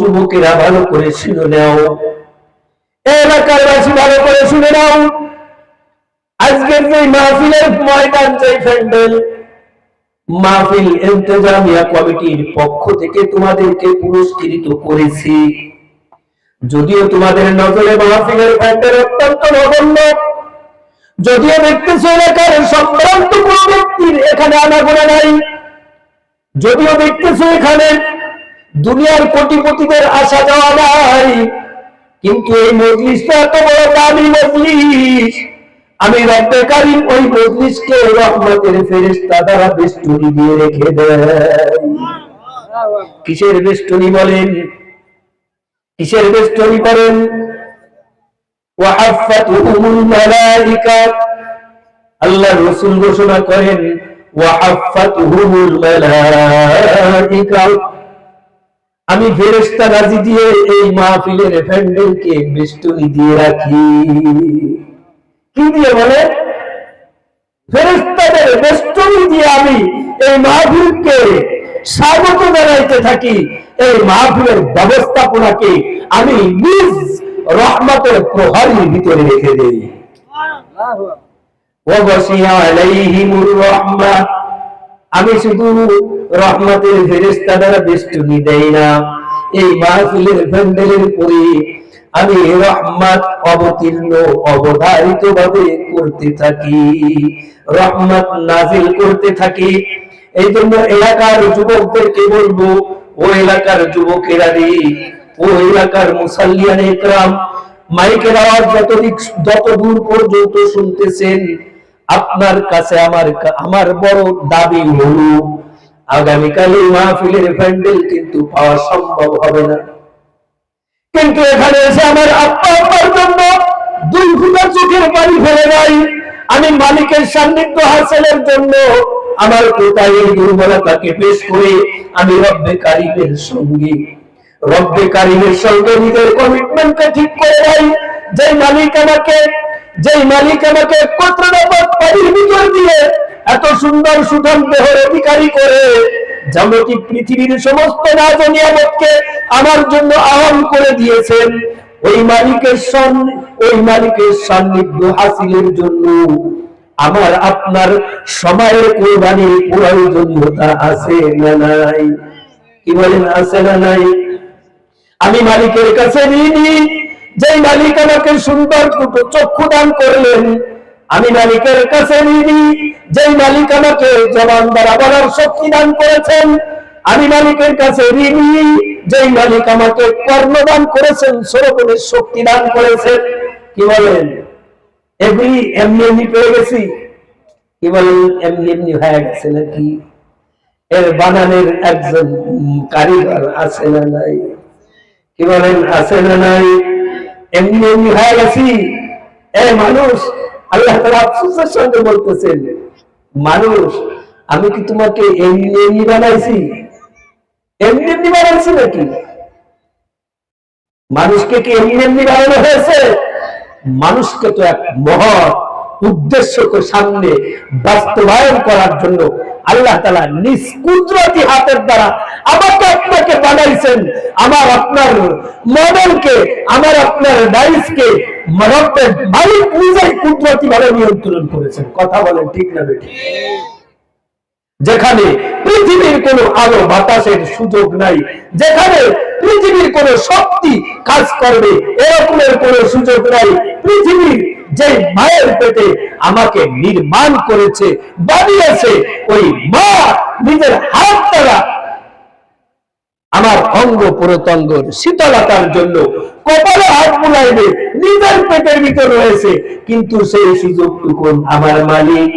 যুবকেরা ভালো করে নাও। ভালো করে শুনে নাও। আজকের যে মাহফিলের ময়দান প্যান্ডেল, মাহফিল ইন্তজামিয়া কমিটির পক্ষ থেকে তোমাদেরকে পুরস্কৃত করেছি। যদিও তোমাদের নজরে মাহফিলের প্যান্ডেল অত্যন্ত নগণ্য, যদিও দেখতেছো এলাকার সম্ভ্রান্ত কোন ব্যক্তির এখানে আনাগোনা নাই, যদিও দেখতেছো এখানে দুনিয়ার কোটিপতিদের আসা যাওয়া নাই। কিন্তু এই মজলিসটা এত বড় দামি মজলিস। আমি রব্বে কারিম ওই মজলিসকে রহমতের ফেরেশতা দ্বারা বেষ্টনী দিয়ে রেখে দেয় কিসের বেষ্টনী বলেন? কিসের বেষ্টনী করেন? আল্লাহ রাসূল ঘোষণা করেন, ওয়াহাফাতুহুমুল মালাইকা। আমি ফেরেশতা রাজি দিয়ে এই মাহফিলের প্যান্ডেলকে বেষ্টনী দিয়ে রাখি। কি দিয়ে বলে? ফেরেশতাদের বেষ্টনী দিয়ে আমি এই মাহফিলকে স্বাগত জানাইতে থাকি। এই মাহফিলের ব্যবস্থাপনাকে আমি নিজ রহমতের প্রহরীর ভিতরে রেখে দেই। ওয়াবসিয়া আলাইহিমুর রাহমা। আমি শুধু রহমতের ফেরেশতা দ্বারা বেষ্টনী দেই না, এই মাহফিলের প্যান্ডেলের পরে আমি রহমত অবতীর্ণ অবধারিত ভাবে করতে থাকি, রহমত নাজিল করতে থাকি। এই জন্য এলাকার যুবকদেরকে বলব, ও এলাকার যুবকেরা রে, ও এলাকার মুসাল্লিয়ান একরাম মাইকের আওয়াজ যতদিক যত দূর পর্যন্ত শুনতেছেন আপনার কাছে আমার আমার বড় দাবি হলো আগামীকাল এই মাহফিলের প্যান্ডেল কিন্তু পাওয়া সম্ভব হবে না। কিন্তু এখানে এসে আমার আব্বা আব্বার জন্য দুই ফুটা চোখের পানি ফেলে নাই আমি মালিকের সান্নিধ্য হাসিলের জন্য আমার কোথায় এই দুর্বলতাকে পেশ করে আমি রব্বে কারিমের সঙ্গে। রব্বে কারিমের সঙ্গে নিজের কমিটমেন্টকে ঠিক করে নাই যে মালিক আমাকে যে মালিক আমাকে কত্রনাপদ পানির ভিতর দিয়ে এত সুন্দর সুঠাম দেহের অধিকারী করে জাগতিক পৃথিবীর সমস্ত রাজ ও নিয়ামতকে আমার জন্য আহ্বান করে দিয়েছেন, ওই মালিকের সন ওই মালিকের সান্নিধ্য হাসিলের জন্য। আমার, আপনার সময়ের কোরবানি প্রয়োজনীয়তা আছে না নাই? কি বলেন, আছে না নাই? আমি মালিকের কাছে ঋণী যেই মালিক আমাকে সুন্দর দুটো চক্ষু দান করলেন, আমি মালিকের কাছে ঋণী যেই মালিক আমাকে জবান দ্বারা বলার শক্তি দান করেছেন, আমি মালিকের কাছে ঋণী যেই মালিক আমাকে কর্মদান করেছেন শ্রবণের শক্তি দান করেছেন। কি বলেন? এগুলি এমনি এমনি পেয়ে গেছি। কি বলেন? এমনি এমনি হয়ে গেছে নাকি? এর বানানের একজন কারিগর আছে না নাই? কি বলেন? আছে না নাই? এমনি এমনি হয়ে গেছি। এ মানুষ, আল্লাহ আফসোসের সঙ্গে বলতেছেন, মানুষ, আমি কি তোমাকে এমনি এমনি বানাইছি? এমনি এমনি বানাইছি নাকি? মানুষকে কি এমনি এমনি বানানো হয়েছে? মানুষকে তো এক মহৎ উদ্দেশ্যকে সামনে বাস্তবায়ন করার জন্য আল্লাহ তালা নিজ কুদরতি হাতের দ্বারা আমাকে আপনাকে বানাইছেন। আমার আপনার মডেলকে আমার আপনার ডাইসকে মরব্বের মালিক কুদরতি ভাবে নিয়ন্ত্রণ করেছেন। কথা বলেন ঠিক না বেটি যেখানে পৃথিবীর কোন আলো বাতাসের সুযোগ নাই, যেখানে পৃথিবীর কোন শক্তি কাজ করবে, এরকমের কোন সুযোগ নাই। পৃথিবীর যে মায়ের পেটে আমাকে নির্মাণ করেছে, বানিয়েছে, ওই মা নিজের হাত দ্বারা আমার অঙ্গ প্রত্যঙ্গর শীতলতার জন্য কপালে হাত বুলাইবে, নিজের পেটের ভিতর রয়েছে। কিন্তু সেই সুযোগটুকু আমার মালিক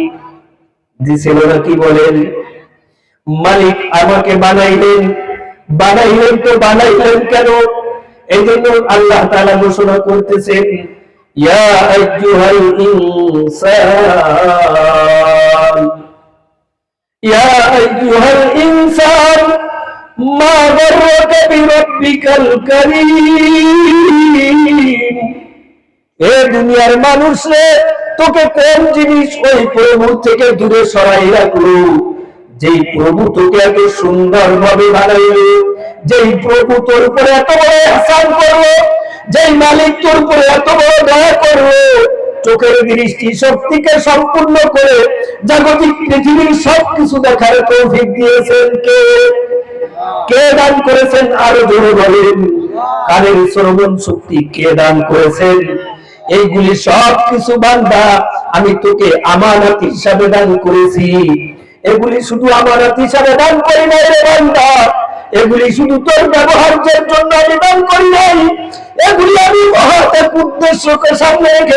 দিছিল না কি বলেন? মালিক আমাকে বানাইলেন। বানাইলেন তো বানাইলেন কেন? এই জন্য আল্লাহ তালা ঘোষণা করতেছেন ইয়া আইয়ুহাল ইনসান ইয়া আইয়ুহাল ইনসান মা গররাকা বিরাব্বিকাল কারীম এ দুনিয়ার মানুষ রে, তোকে কোন জিনিস ওই প্রভু থেকে দূরে সরাই রাখল যেই প্রভু তোকে এত সুন্দর ভাবে বানাইলো, যেই প্রভু তোর উপরে এত বড় হাসান করল, যেই মালিক তোর উপরে এত বড় করল চোখের দৃষ্টি শক্তিকে সম্পূর্ণ করে জাগতিক পৃথিবীর সবকিছু দেখার দিয়েছেন কে? কে দান করেছেন? আরও জোরে বলেন। কানের শ্রবণ শক্তি কে দান করেছেন? এইগুলি সব কিছু বান্দা, আমি তোকে আমানত হিসাবে দান করেছি। এগুলি শুধু আমানত হিসাবে দান করি নাই রে এগুলি শুধু তোর ব্যবহার্যের জন্য আমি দান করি নাই। এগুলি আমি মহৎ এক উদ্দেশ্যকে সামনে রেখে